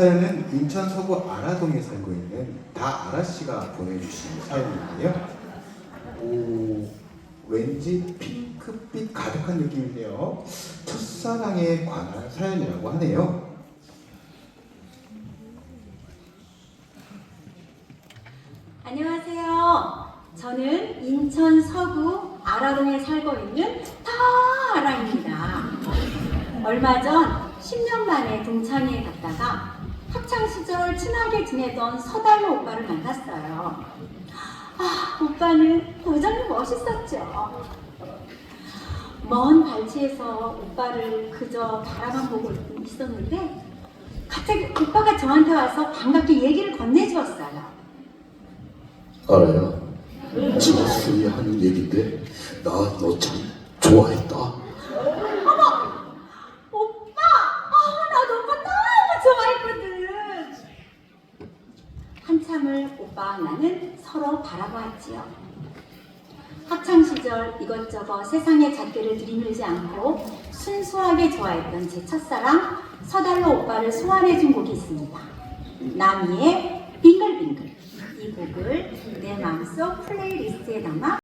사연은 인천 서구 아라동에 살고 있는 다아라 씨가 보내주신 사연인데요. 오, 왠지 핑크빛 가득한 느낌인데요. 첫사랑에 관한 사연이라고 하네요. 안녕하세요. 저는 인천 서구 아라동에 살고 있는 타라입니다. 얼마 전 10년 만에 동창회에 갔다가 학창 시절 친하게 지내던 서달로 오빠를 만났어요. 아, 오빠는 도전히 멋있었죠. 먼 발치에서 오빠를 그저 바라만 보고 있었는데 갑자기 오빠가 저한테 와서 반갑게 얘기를 건네주었어요. 알아요. 지나스이 하는 얘긴데 나 너 참 좋아했다. 오빠! 아, 나도 오빠 너무 좋아했거든. 한참을 오빠와 나는 서로 바라보았지요. 학창 시절 이것저것 세상의 잣대를 들이밀지 않고 순수하게 좋아했던 제 첫사랑 서달로 오빠를 소환해준 곡이 있습니다. 나미의 빙글빙글. 이 곡을 내 마음속 플레이리스트에 담아